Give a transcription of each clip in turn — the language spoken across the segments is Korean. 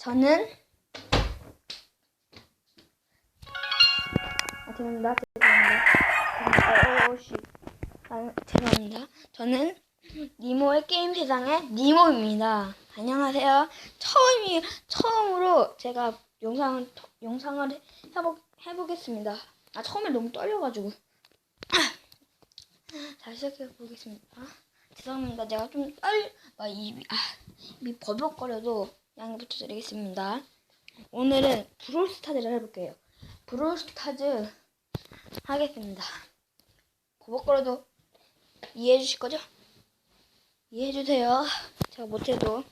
저는 아, 죄송합니다. 죄송합니다. 어, 어, 씨. 아, 죄송합니다. 저는 니모의 게임 세상의 니모입니다. 안녕하세요. 처음이 처음으로 제가 영상 영상을 해보 해보겠습니다. 아 처음에 너무 떨려가지고. 자 시작해 보겠습니다. 죄송합니다. 제가 좀 떨, 막 입이 아, 입이 버벅거려도 양해 부탁드리겠습니다. 오늘은 브롤스타즈를 해볼게요. 브롤스타즈 하겠습니다. 버벅거려도 이해해 주실 거죠? 이해해 주세요. 제가 못해도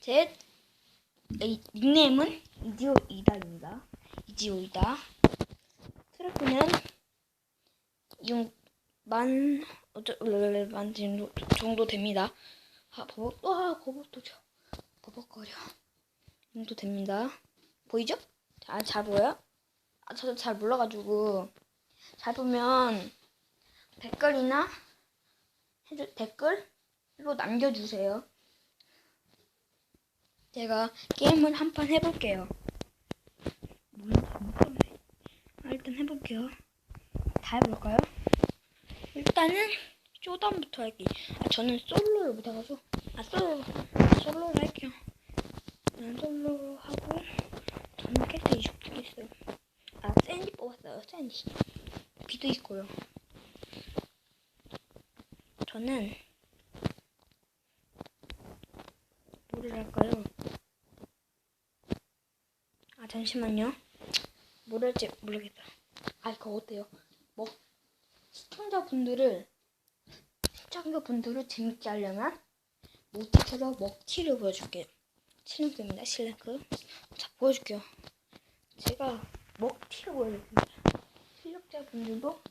제 이- 닉네임은 이지오이다입니다. 이지오이다. 트래프는 용만 어쩌 만 정도, 됩니다. 아 버벅 와 버벅도 져 버벅거려. 이 정도 됩니다. 보이죠? 아, 잘 보여요? 아, 저도 잘 몰라가지고 잘 보면 댓글이나 해주 댓글로 남겨주세요. 제가 게임을 한 판 해볼게요. 아, 일단 해볼게요. 다 해볼까요? 일단은 쇼단부터 할게요. 아, 저는 솔로를 못해가지고 아 솔로 솔로를 할게요. 저는 솔로로 하고 저는 캐릭터 20개 있어요. 아 샌디 뽑았어요. 샌디. 비도 있고요. 저는 뭐를 할까요? 아 잠시만요. 뭘 할지 모르겠다. 아 이거 어때요? 뭐 시청자분들을 시청자분들을 재밌게 하려면 모티처럼 먹튀를 보여줄게요. 실력입니다. 실력. 자 보여줄게요. 제가 먹튀를 보여드립니다. 실력자분들도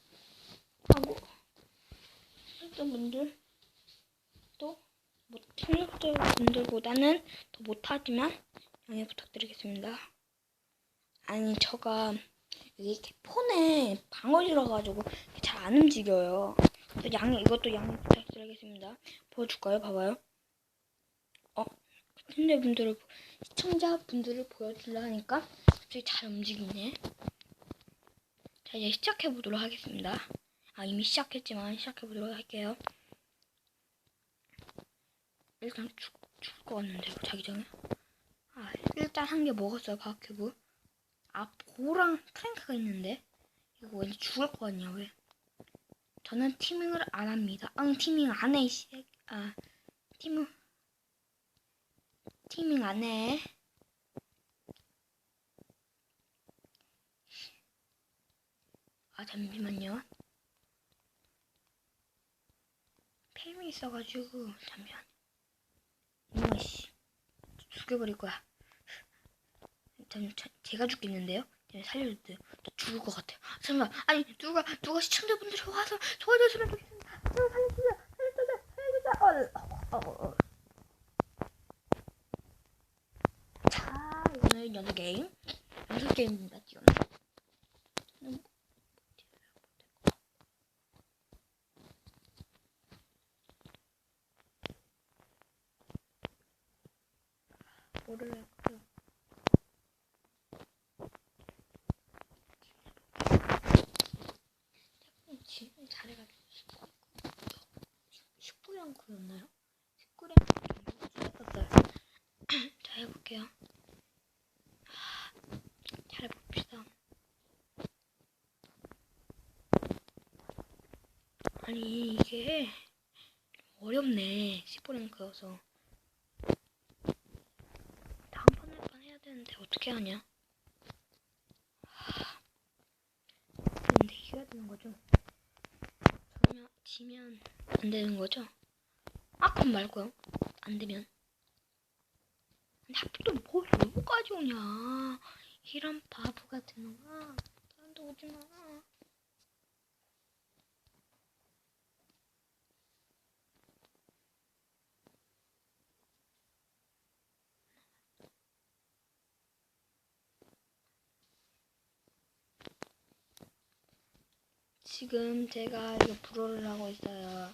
하고 실력자분들 또 뭐, 실력자분들보다는 더 못하지만 양해 부탁드리겠습니다. 아니 저가 이게 폰에 방어지러 가지고 잘 안 움직여요. 양 이것도 양해 부탁드리겠습니다. 보여줄까요? 봐봐요. 어 시청자분들을 시청자분들을 보여주려 하니까 갑자기 잘 움직이네. 자 이제 시작해 보도록 하겠습니다. 아 이미 시작했지만 시작해 보도록 할게요. 일단 죽 죽을 것 같는데요 자기 전에. 아 일단 한 개 먹었어요 과학큐브. 아 보랑 프랭크가 있는데 이거 왠지 죽을 것 같냐 왜? 저는 티밍을 안 합니다. 응 티밍 안 해. 이씨. 아 티밍 티밍 안 해. 아 잠시만요. 팸이 있어가지고 잠시만. 이거 씨 죽여버릴 거야. 전, 저, 제가 죽겠는데요? 네, 살려주세요. 저 죽을 것 같아요. 잠깐만, 아니 누가 누가 시청자분들이 와서 도와줬으면 좋겠습니다. 저 살려주세요, 살려주세요, 살려주세요. 어, 어, 어, 어. 자, 오늘 연습 게임, 연습 게임입니다. 지금. 음, 뭐를 할까요? 지금 잘해가지고 19랭크였나요? 19랭크 했었어요. 자 해볼게요. 잘 해봅시다. 아니 이게 어렵네 15랭크여서 다음번에 번 해야 되는데 어떻게 하냐? 근데 이겨야 되는 거죠? 그러면 지면 안 되는 거죠? 아 그럼 말고요. 안 되면. 근데 하필 또뭘 여기까지 오냐? 이런 바보 같은 놈아. 나한테 오지 마. 지금 제가 이거 불어를 하고 있어요.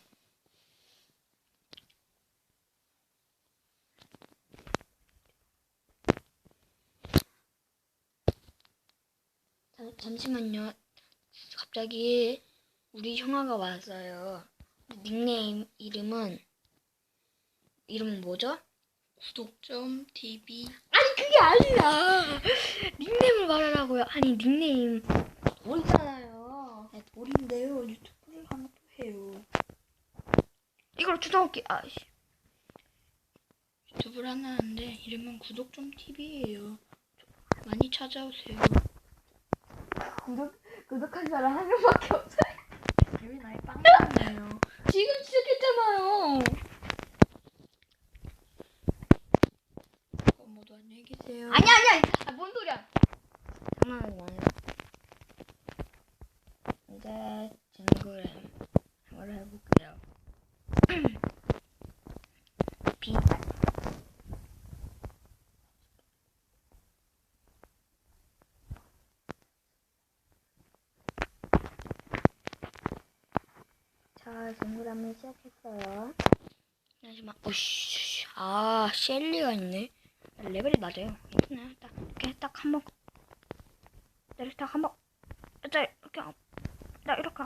잠시만요. 갑자기 우리 형아가 왔어요. 닉네임 이름은 이름은 뭐죠? 구독점 TV. 아니 그게 아니라 닉네임을 말하라고요. 아니 닉네임 모르잖아요. 네, 돌인데요 유튜브를 하나 또 해요 이걸 주워올게. 아씨. 유튜브를 하나 하는데 이름은 구독점 TV예요 많이 찾아오세요 구독 구독한 사람 한 명밖에 없어요. 여기 나의 빵이네요 지금 시작했잖아요. 그럼 모두 안녕히 계세요 아니 아니 아니. 아, 뭔 소리야? 장난하지 마요. 이제 친구를 한번 해볼게요. 비단. 자, 친구를 한번 시작했어요. 잠시만. 오씨. 아, 셸리가 있네. 레벨이 낮아요. 괜찮아요. 딱 이렇게 딱 한 번. 이렇게 딱한 번. 자 이렇게 한- 나 이렇게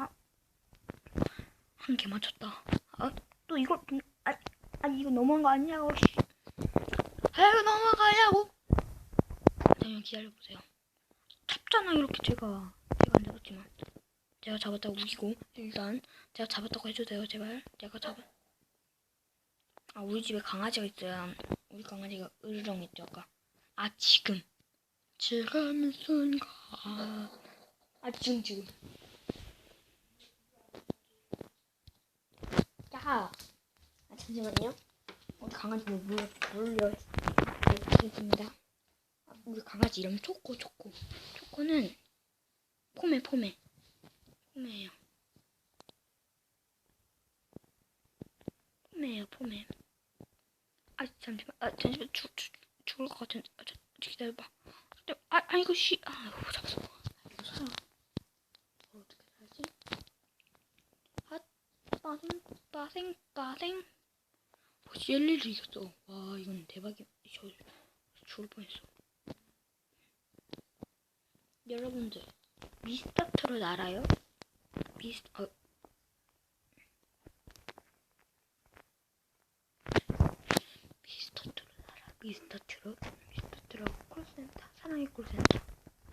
한 개 맞췄다. 아, 또 이걸 좀- 아, 아 이거 너무한 거 아니냐고. 씨. 아 이거 아니냐고. 잠시만 기다려 보세요. 잡잖아 이렇게 제가 제가 안 잡았지만 제가 잡았다고 우기고 일단 제가 잡았다고 해주세요 제발 제가 잡아. 아 우리 집에 강아지가 있어요. 우리 강아지가 으르렁했죠 아까. 아 지금. 지금 순간. 아 지금 지금. 야. 아 잠시만요. 우리 강아지 뭐 물려 물려 있습니다. 아, 우리 강아지 이름 초코 초코. 초코는 포메 포메. 포메예요. 포메예요 포메. 아 잠시만. 아 잠시만. 죽, 죽, 죽을 것 같은데. 아, 저, 기다려봐. 아, 아 이거 씨 아, 이거 잡았어 아, 이거 살아 이거 어떻게 살지? 아 빠생 빠생 빠생. 벌써 1일을 이겼어? 와 이건 대박이야. 저 죽을 뻔했어. 여러분들 미스터 트롯 알아요? 미스 어. 미스터 트롯 알아? 미스터 트롯? 미스터 트롯 콜센터 사랑의 콜센터.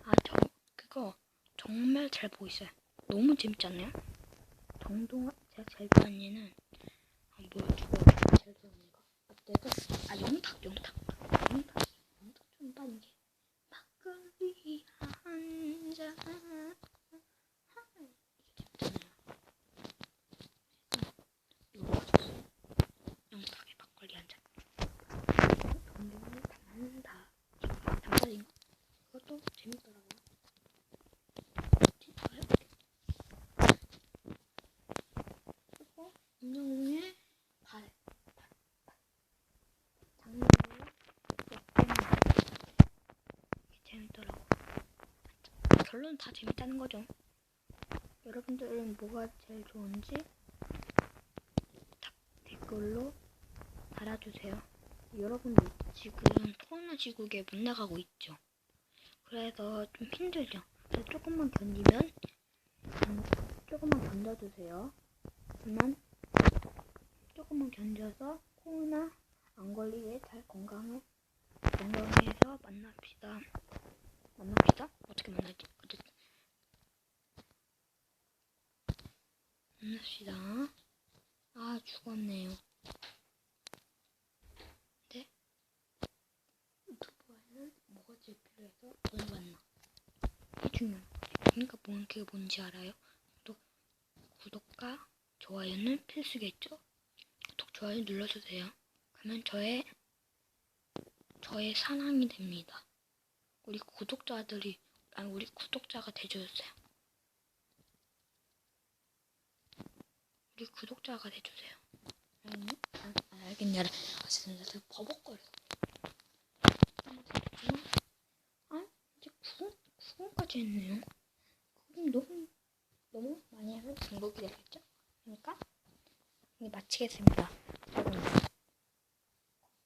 아저 그거 정말 잘 보고 있어요. 너무 재밌지 않나요? 정동아 제가 좋아하는 얘는 아 뭐야 누가 얘가. 아 내가 아 영탁 영탁. 영탁 영탁 좀 빠는 게. 막걸리 한잔 재밌잖아요 이거 맞았어 영탁의 막걸리 한잔 동료를 담는다. 담아진 거. 그것도 재밌더라고요. 진짜요? 그리고 임영웅의 발. 발. 발. 장면으로 역대입니다. 이게 재밌더라고. 결론은 다 재밌다는 거죠. 여러분들은 뭐가 제일 좋은지 다 댓글로 달아주세요. 여러분들 지금 코로나 시국에 못 나가고 있죠. 그래서 좀 힘들죠. 그래서 조금만 견디면 음, 조금만 견뎌주세요. 그러면 조금만 견뎌서 코로나 안 걸리게 잘 건강해 건강해서 만납시다. 만납시다. 어떻게 만나지? 만납시다. 아 죽었네요. 유튜브에는 뭐가 제일 필요해서? 이게 중요한 거지. 그러니까 뭔 그게 뭔지 알아요? 구독, 구독과 좋아요는 필수겠죠? 구독, 좋아요 눌러주세요. 그러면 저의 저의 사랑이 됩니다. 우리 구독자들이 아니 우리 구독자가 돼주세요. 우리 구독자가 돼주세요. 알겠니? 아, 아, 알겠냐라. 아 진짜 내가 버벅거려. 아, 이제 9분, 9분까지 했네요. 9분 너무, 너무 많이 하면 중독이 되겠죠? 그러니까, 이제 마치겠습니다. 여러분,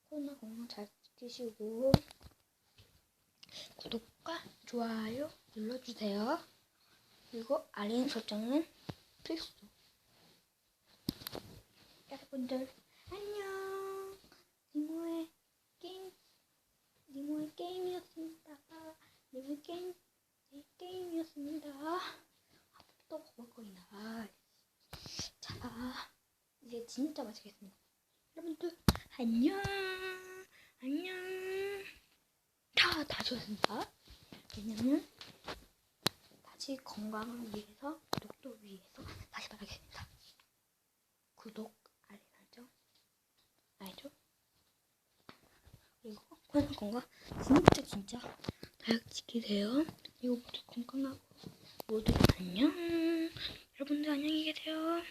코로나 건강 잘 지키시고, 구독과 좋아요 눌러주세요. 그리고 알림 설정은 필수. 여러분들 안녕. 니모의 게임 니모의 게임이었습니다. 니모의 게임 네, 게임이었습니다. 아, 또 먹을거리나. 자, 이제 진짜 마치겠습니다. 여러분들 안녕. 안녕. 다 다 좋습니다 왜냐면 다시 건강을 위해서 구독도 위해서 다시 말하겠습니다. 구독, 알림 설정, 알죠? 건강 건강 진짜 진짜 다이어트 지키세요. 그리고 모두 건강하고 모두 안녕. 여러분들 안녕히 계세요.